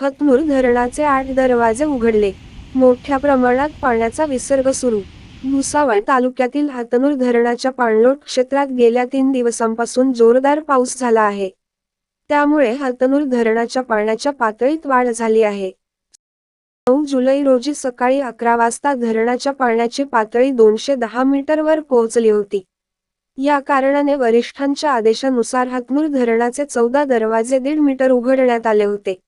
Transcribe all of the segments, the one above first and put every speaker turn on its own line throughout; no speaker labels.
हतनूर धरणाचे आठ दरवाजे उघडले. मोठ्या प्रमाणात पाण्याचा विसर्ग सुरू. भुसावळ तालुक्यातील हातनूर धरणाच्या पाणलोट क्षेत्रात गेल्या तीन दिवसांपासून जोरदार पाऊस झाला आहे. त्यामुळे हातनूर धरणाच्या पाण्याच्या पातळीत वाढ झाली आहे. नऊ जुलै रोजी सकाळी अकरा वाजता धरणाच्या पाण्याची पातळी दोनशे दहा मीटरवर पोहोचली होती. या कारणाने वरिष्ठांच्या आदेशानुसार हातनूर धरणाचे चौदा दरवाजे दीड मीटर उघडण्यात आले होते.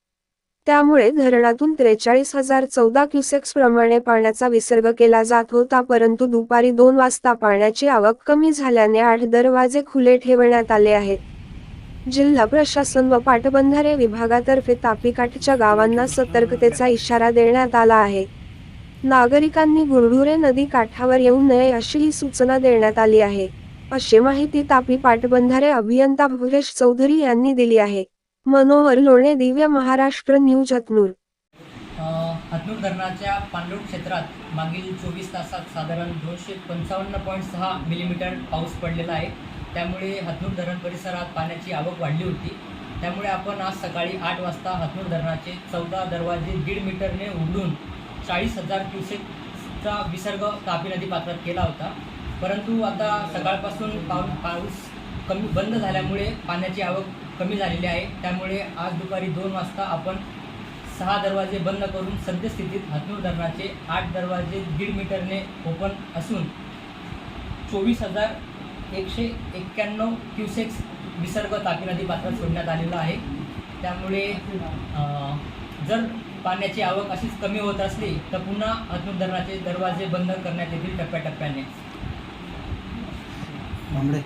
त्यामुळे धरणातून त्रेचाळीस हजार चौदा क्युसेक्स प्रमाणे पाण्याचा विसर्ग केला जात होता परंतु दुपारी दोन वाजता पाण्याची आवक कमी झाल्याने आठ दरवाजे खुले ठेवण्यात आले आहेत. जिल्हा प्रशासन व पाटबंधारे विभागातर्फे तापीकाठच्या गावांना सतर्कतेचा इशारा देण्यात आला आहे. नागरिकांनी गुरढुरे नदी काठावर येऊ नये अशीही सूचना देण्यात आली आहे. अशी माहिती तापी पाटबंधारे अभियंता भुरेश चौधरी यांनी दिली आहे. मनोहर लोणे दिव्य महाराष्ट्र न्यूज हतनूर.
हतनूर धरणाच्या पाणलोट क्षेत्रात मागील चोवीस तासात साधारण दोनशे पंचावन्न पॉईंट सहा मिलीमीटर पाऊस पडलेला आहे. त्यामुळे हतनूर धरण परिसरात पाण्याची आवक वाढली होती. त्यामुळे आपण आज सकाळी आठ वाजता हतनूर धरणाचे चौदा दरवाजे दीड मीटरने उघडून चाळीस हजार क्युसेकचा विसर्ग तापी नदी पात्रात केला होता. परंतु आता सकाळपासून पाऊस कमी बंद झाल्यामुळे पाण्याची आवक कमी झालेली आहे. त्यामुळे आज दुपारी दोन वाजता आपण सहा दरवाजे बंद करून सद्यस्थितीत हातनूर धरणाचे आठ दरवाजे दीड मीटरने ओपन असून चोवीस हजार एकशे एक्क्याण्णव क्युसेक्स विसर्ग तापी नदी पात्रात सोडण्यात आलेला आहे. त्यामुळे जर पाण्याची आवक अशीच कमी होत असली तर पुन्हा हातनूर धरणाचे दरवाजे बंद करण्यात येतील टप्प्याटप्प्याने.
भांबडे